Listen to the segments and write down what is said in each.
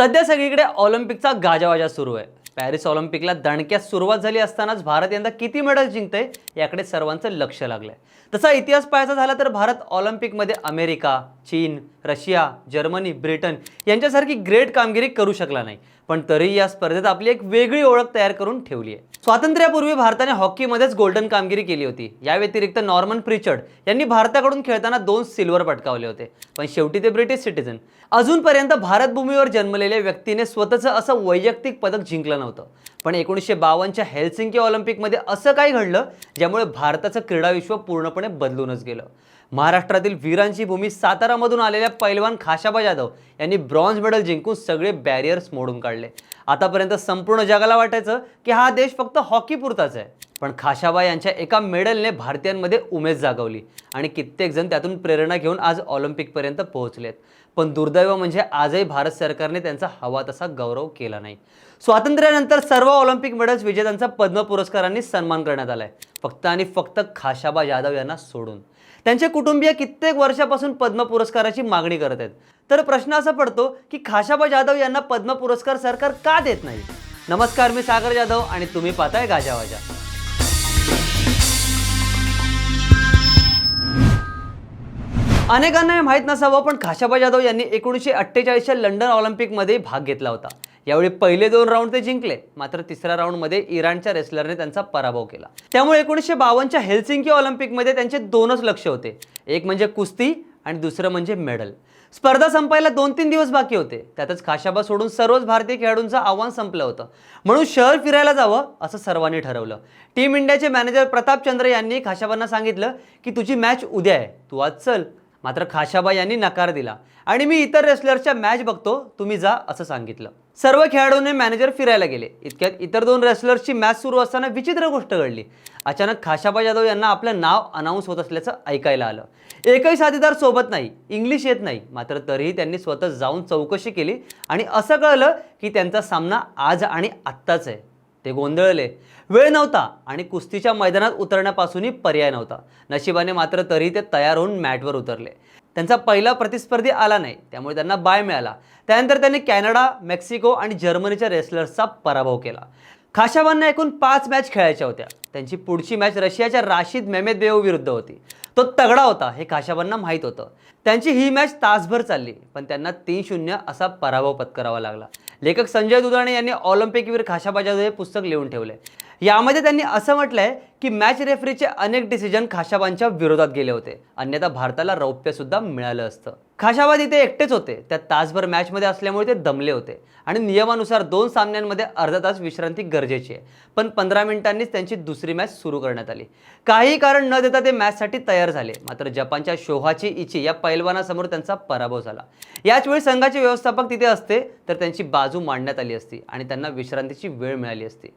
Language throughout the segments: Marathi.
सध्या सगळीकडे ऑलिम्पिकचा गाजावाजा सुरू आहे. पॅरिस ऑलिम्पिकला दणक्यात सुरुवात झाली असतानाच भारत यंदा किती मेडल जिंकतंय याकडे सर्वांचं लक्ष लागलंय. तसा इतिहास पाहायचा झाला तर भारत ऑलिम्पिकमध्ये अमेरिका चीन रशिया जर्मनी ब्रिटन यांच्यासारखी ग्रेट कामगिरी करू शकला नाही. पण तरीही या स्पर्धेत आपली एक वेगळी ओळख तयार करून ठेवली आहे. स्वातंत्र्यापूर्वी भारताने हॉकीमध्येच गोल्डन कामगिरी केली होती. या व्यतिरिक्त नॉर्मन प्रिचर्ड यांनी भारताकडून खेळताना दोन सिल्वर पटकावले होते. पण शेवटी ते ब्रिटिश सिटीझन अजूनपर्यंत भारतभूमीवर जन्मलेल्या व्यक्तीने स्वतःचं असं वैयक्तिक पदक जिंकलं नव्हतं. पण एकोणीसशे बावन्नच्या हेल्सिंकी ऑलिम्पिकमध्ये असं काय घडलं ज्यामुळे भारताचं क्रीडा विश्व पूर्णपणे बदलूनच गेलं. महाराष्ट्रातील वीरांची भूमी सातारामधून आलेल्या पैलवान खाशाबा जाधव यांनी ब्रॉन्झ मेडल जिंकून सगळे बॅरियर्स मोडून काढले. आतापर्यंत संपूर्ण जगाला वाटायचं की हा देश फक्त हॉकीपुरताच आहे. पण खाशाबा यांच्या एका मेडलने भारतीयांमध्ये उमेद जागवली आणि कित्येकजण त्यातून प्रेरणा घेऊन आज ऑलिम्पिकपर्यंत पोहोचलेत. पण दुर्दैव म्हणजे आजही भारत सरकारने त्यांचा हवा तसा गौरव केला नाही. स्वातंत्र्यानंतर सर्व ऑलिम्पिक मेडल्स विजेत्यांचा पद्म पुरस्कारांनी सन्मान करण्यात आलाय. फक्त आणि फक्त खाशाबा जाधव यांना सोडून. त्यांचे कुटुंबीय कित्येक वर्षापासून पद्म पुरस्काराची मागणी करत आहेत. तर प्रश्न असा पडतो की खाशाबा जाधव यांना पद्म पुरस्कार सरकार का देत नाही? नमस्कार मी सागर जाधव आणि तुम्ही पाहताय गाजावाजा अनेकांना हे माहीत नसावं पण खाशाबा जाधव यांनी एकोणीसशे अठ्ठेचाळीसच्या लंडन ऑलिम्पिकमध्ये भाग घेतला होता. यावेळी पहिले दोन राऊंड ते जिंकले. मात्र तिसऱ्या राऊंडमध्ये इराणच्या रेसलरने त्यांचा पराभव केला. त्यामुळे एकोणीसशे बावन्नच्या हेल्सिंकी ऑलिम्पिकमध्ये त्यांचे दोनच लक्ष होते. एक म्हणजे कुस्ती आणि दुसरं म्हणजे मेडल. स्पर्धा संपायला दोन तीन दिवस बाकी होते. त्यातच खाशाबा सोडून सर्वच भारतीय खेळाडूंचं आव्हान संपलं होतं. म्हणून शहर फिरायला जावं असं सर्वांनी ठरवलं. टीम इंडियाचे मॅनेजर प्रताप चंद्र यांनी खाशाबांना सांगितलं की तुझी मॅच उद्या आहे. तू आज चल. मात्र खाशाबा यांनी नकार दिला. आणि मी इतर रेसलर्सच्या मॅच बघतो तुम्ही जा असं सांगितलं. सर्व खेळाडूंनी मॅनेजर फिरायला गेले. इतक्यात इतर दोन रेसलर्सची मॅच सुरू असताना विचित्र गोष्ट घडली. अचानक खाशाबा जाधव यांना आपलं नाव अनाऊन्स होत असल्याचं ऐकायला आलं. एकही साथीदार सोबत नाही इंग्लिश येत नाही मात्र तरीही त्यांनी स्वतः जाऊन चौकशी केली. आणि असं कळलं की त्यांचा सामना आज आणि आत्ताच आहे. ते गोंधळले. वेळ नव्हता आणि कुस्तीच्या मैदानात उतरण्यापासूनही पर्याय नव्हता. नशिबाने मात्र तरी ते तयार होऊन मॅटवर उतरले. त्यांचा पहिला प्रतिस्पर्धी आला नाही त्यामुळे त्यांना बाय मिळाला. त्यानंतर त्यांनी कॅनडा मेक्सिको आणि जर्मनीच्या रेसलर्सचा पराभव केला. खाशाबांना एकूण पाच मॅच खेळायच्या होत्या. त्यांची पुढची मॅच रशियाच्या राशीद मेमेदबेव विरुद्ध होती. तो तगडा होता हे खाशाबांना माहीत होतं. त्यांची ही मॅच तासभर चालली पण त्यांना तीन शून्य असा पराभव पत्करावा लागला. लेखक संजय दुधाणे यांनी ऑलिम्पिकवीर खाशाबा जाधव हे पुस्तक लिहून ठेवले. यामध्ये त्यांनी असं म्हटलंय की मॅच रेफरीचे अनेक डिसिजन खाशाबांच्या विरोधात गेले होते. अन्यथा भारताला रौप्य सुद्धा मिळालं असतं. खाशाबा तिथे एकटेच होते. त्या तासभर मॅचमध्ये असल्यामुळे ते दमले होते. आणि नियमानुसार दोन सामन्यांमध्ये अर्धा तास विश्रांती गरजेची आहे. पण पंधरा मिनिटांनीच त्यांची दुसरी मॅच सुरू करण्यात आली. काही कारण न देता ते मॅचसाठी तयार झाले. मात्र जपानच्या शोहाची इची या पैलवानासमोर त्यांचा पराभव झाला. याच वेळी संघाचे व्यवस्थापक तिथे असते तर त्यांची बाजू मांडण्यात आली असती आणि त्यांना विश्रांतीची वेळ मिळाली असती.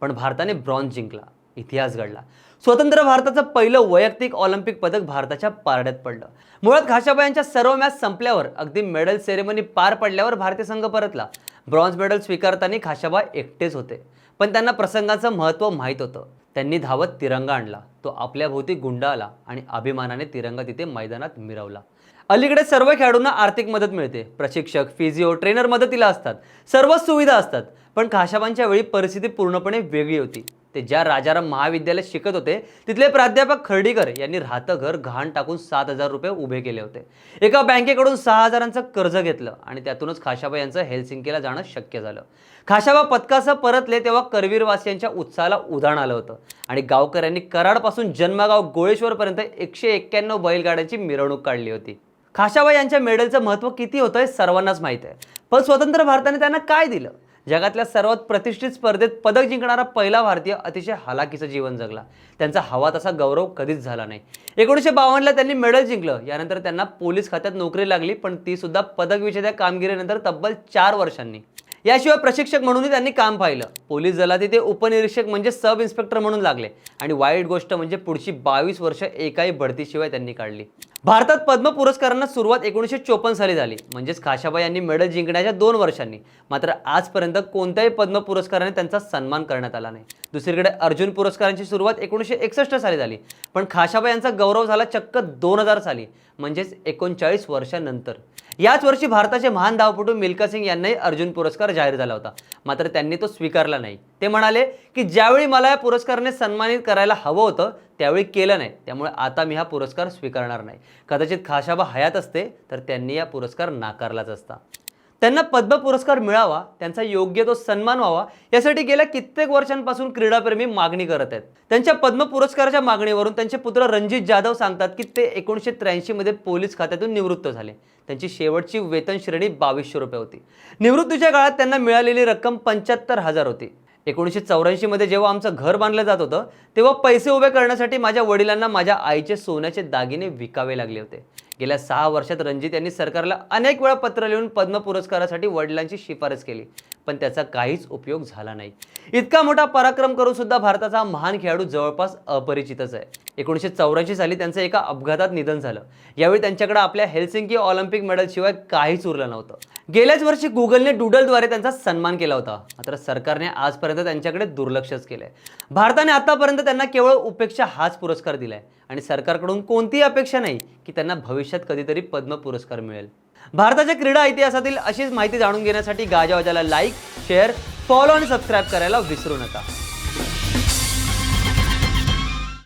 पण भारताने ब्रॉन्झ जिंकला इतिहास घडला. स्वतंत्र भारताचं पहिलं वैयक्तिक ऑलिम्पिक पदक भारताच्या पारड्यात पडलं. मुळात खाशाबा यांच्या सर्व मॅच संपल्यावर अगदी मेडल सेरेमनी पार पडल्यावर भारतीय संघ परतला. ब्रॉन्झ मेडल स्वीकारताना खाशाबा एकटेच होते पण त्यांना प्रसंगाचं महत्त्व माहीत होतं. त्यांनी धावत तिरंगा आणला तो आपल्या भोवती गुंडाळला आणि अभिमानाने तिरंगा तिथे मैदानात मिरवला. अलीकडे सर्व खेळाडूंना आर्थिक मदत मिळते प्रशिक्षक फिजिओ ट्रेनर मदतीला असतात सर्वच सुविधा असतात पण खाशाबांच्या वेळी परिस्थिती पूर्णपणे वेगळी होती. ते ज्या राजाराम महाविद्यालयात शिकत होते तिथले प्राध्यापक खर्डीकर यांनी राहतं घर घाण टाकून सात हजार रुपये उभे केले होते. एका बँकेकडून सहा हजारांचं कर्ज घेतलं आणि त्यातूनच खाशाबा यांचं हेल्सिंकीला जाणं शक्य झालं. खाशाबा पथकासह परतले तेव्हा करवीरवासियांच्या उत्साहाला उधाण आलं होतं आणि गावकऱ्यांनी कराडपासून जन्मगाव गोळेश्वरपर्यंत एकशे एक्क्याण्णव बैलगाड्यांची मिरवणूक काढली होती. खाशाबा यांच्या मेडलचं महत्त्व किती होतं हे सर्वांनाच माहीत आहे. पण स्वतंत्र भारताने त्यांना काय दिलं? जगातल्या सर्वात प्रतिष्ठित स्पर्धेत पदक जिंकणारा पहिला भारतीय अतिशय हालाकीचं जीवन जगला. त्यांचा हवा तसा गौरव कधीच झाला नाही. एकोणीसशे बावन्नला त्यांनी मेडल जिंकलं. यानंतर त्यांना पोलीस खात्यात नोकरी लागली पण ती सुद्धा पदक विजेत्या कामगिरीनंतर तब्बल चार वर्षांनी. याशिवाय प्रशिक्षक म्हणूनही त्यांनी काम पाहिलं. पोलीस दलात ते उपनिरीक्षक म्हणजे सब इन्स्पेक्टर म्हणून लागले. आणि वाईट गोष्ट म्हणजे पुढची बावीस वर्ष एकाही बढतीशिवाय त्यांनी काढली. भारतात पद्म पुरस्कारांना सुरुवात एकोणीसशे चोपन्न साली झाली. म्हणजेच खाशाबाई यांनी मेडल जिंकण्याच्या दोन वर्षांनी. मात्र आजपर्यंत कोणत्याही पद्म पुरस्काराने त्यांचा सन्मान करण्यात आला नाही. दुसरीकडे अर्जुन पुरस्कारांची सुरुवात एकोणीसशे एकसष्ट साली झाली. पण खाशाबाई यांचा गौरव झाला चक्क दोन हजार साली म्हणजेच एकोणचाळीस वर्षानंतर. याच वर्षी भारताचे महान धावपटू मिल्का सिंग यांनाही अर्जुन पुरस्कार जाहीर झाला होता. मात्र त्यांनी तो स्वीकारला नाही. ते म्हणाले की ज्यावेळी मला या पुरस्काराने सन्मानित करायला हवं होतं त्यावेळी केलं नाही. त्यामुळे आता मी हा पुरस्कार स्वीकारणार नाही. कदाचित खाशाबा हयात असते तर त्यांनी या पुरस्कार नाकारलाच असता. त्यांना पद्म पुरस्कार मिळावा त्यांचा योग्य तो सन्मान व्हावा यासाठी गेल्या कित्येक वर्षांपासून क्रीडाप्रेमी मागणी करत आहेत. त्यांच्या पद्म पुरस्काराच्या मागणीवरून त्यांचे पुत्र रणजित जाधव सांगतात की ते एकोणीसशे त्र्याऐंशीमध्ये पोलीस खात्यातून निवृत्त झाले. त्यांची शेवटची वेतन श्रेणी बावीसशे रुपये होती. निवृत्तीच्या काळात त्यांना मिळालेली रक्कम पंच्याहत्तर हजार होती. एकोणीसशे चौऱ्याऐंशीमध्ये जेव्हा आमचं घर बांधलं जात होतं तेव्हा पैसे उभे करण्यासाठी माझ्या वडिलांना माझ्या आईचे सोन्याचे दागिने विकावे लागले होते. गेल्या सहा वर्षात रणजित यांनी सरकारला अनेक वेळा पत्र लिहून पद्म पुरस्कारासाठी वडिलांची शिफारस केली. पण त्याचा काहीच उपयोग झाला नाही. इतका मोठा पराक्रम करून सुद्धा भारताचा महान खेळाडू जवळपास अपरिचितच आहे. एकोणीसशे चौऱ्याऐंशी साली त्यांचं एका अपघातात निधन झालं. यावेळी त्यांच्याकडे आपल्या हेल्सिंकी ऑलिम्पिक मेडलशिवाय काहीच उरलं नव्हतं. गेल्याच वर्षी गुगलने डुडलद्वारे त्यांचा सन्मान केला होता. मात्र सरकारने आजपर्यंत त्यांच्याकडे दुर्लक्षच केलंय. भारताने आतापर्यंत त्यांना केवळ उपेक्षा हाच पुरस्कार दिलाय. आणि सरकारकडून कोणतीही अपेक्षा नाही की त्यांना भविष्यात कधीतरी पद्म पुरस्कार मिळेल. भारताच्या क्रीडा इतिहासातील अशीच माहिती जाणून घेण्यासाठी गाजावाजाला लाईक शेअर फॉलो आणि सबस्क्राईब करायला विसरू नका.